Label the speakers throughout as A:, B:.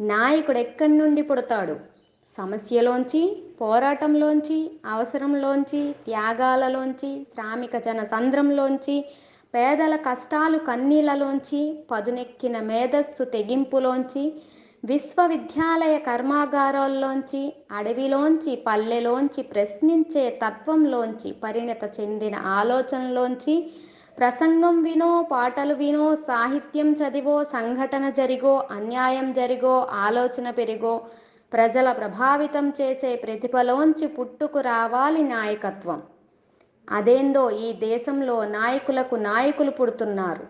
A: నాయకుడు ఎక్కడి నుండి పుడతాడు? సమస్యలోంచి పోరాటంలోంచి అవసరంలోంచి త్యాగాలలోంచి శ్రామిక జన సంద్రంలోంచి పేదల కష్టాలు కన్నీళ్ళలోంచి పదునెక్కిన మేధస్సు తెగింపులోంచి విశ్వవిద్యాలయ కర్మాగారాల్లోంచి అడవిలోంచి పల్లెలోంచి ప్రశ్నించే తత్వంలోంచి పరిణత చెందిన ఆలోచనలోంచి ప్రసంగం వినో పాటలు వినో సాహిత్యం చదివో సంఘటన జరిగో అన్యాయం జరిగో ఆలోచన పెరిగో ప్రజల ప్రభావితం చేసే ప్రతిభలోంచి పుట్టుకు రావాలి నాయకత్వం. అదేందో ఈ దేశంలో నాయకులకు నాయకులు పుడుతున్నారు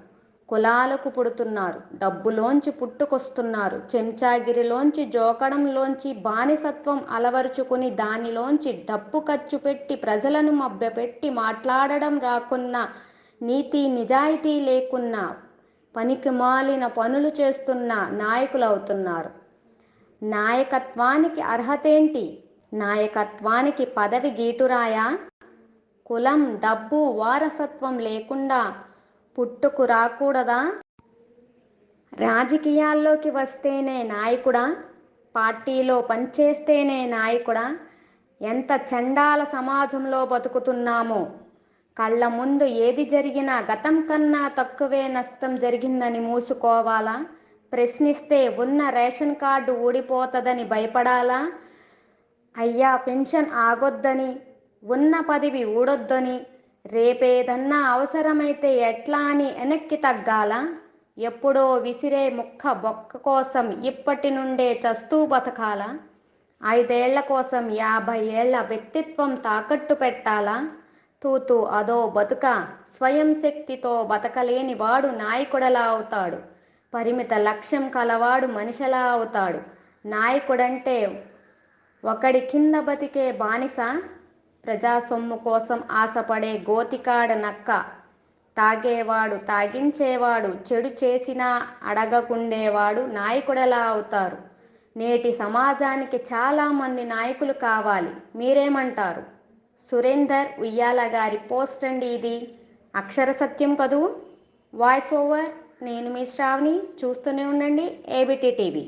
A: కులాలకు పుడుతున్నారు డబ్బులోంచి పుట్టుకొస్తున్నారు చెంచాగిరిలోంచి జోకడంలోంచి బానిసత్వం అలవరుచుకుని దానిలోంచి డబ్బు ఖర్చు పెట్టి ప్రజలను మభ్యపెట్టి మాట్లాడడం రాకున్నా నీతి నిజాయితీ లేకున్నా పనికి మాలిన పనులు చేస్తున్న నాయకులు అవుతున్నారు నాయకత్వానికి అర్హతేంటి? నాయకత్వానికి పదవి గీటురాయా? కులం డబ్బు వారసత్వం లేకుండా పుట్టుకు రాకూడదా? రాజకీయాల్లోకి వస్తేనే నాయకుడా? పార్టీలో పనిచేస్తేనే నాయకుడా? ఎంత చండాల సమాజంలో బతుకుతున్నామో? కళ్ళ ముందు ఏది జరిగినా గతం కన్నా తక్కువే నష్టం జరిగిందని మూసుకోవాలా? ప్రశ్నిస్తే ఉన్న రేషన్ కార్డు ఊడిపోతుందని భయపడాలా? అయ్యా పెన్షన్ ఆగొద్దని ఉన్న పదవి ఊడొద్దని రేపేదన్నా అవసరమైతే ఎట్లా అని వెనక్కి తగ్గాల? ఎప్పుడో విసిరే ముక్క బొక్క కోసం ఇప్పటి నుండే చస్తూ బతకాల? ఐదేళ్ళ కోసం యాభై ఏళ్ళ వ్యక్తిత్వం తాకట్టు పెట్టాలా? తూతూ అదో బతుక స్వయం శక్తితో బతకలేని వాడు నాయకుడలా అవుతాడు. పరిమిత లక్ష్యం కలవాడు మనిషిలా అవుతాడు. నాయకుడంటే ఒకడి కింద బతికే బానిస ప్రజా సొమ్ము కోసం ఆశపడే గోతికాడ నక్క. తాగేవాడు తాగించేవాడు చెడు చేసినా అడగకుండేవాడు నాయకుడలా అవుతారు. నేటి సమాజానికి చాలామంది నాయకులు కావాలి. మీరేమంటారు? సురేందర్ ఉయ్యాల గారి పోస్ట్ అండి ఇది. అక్షర సత్యం కదూ? వాయిస్ ఓవర్ నేను మీ శ్రావణి. చూస్తూనే ఉండండి ఏబిటి టీవీ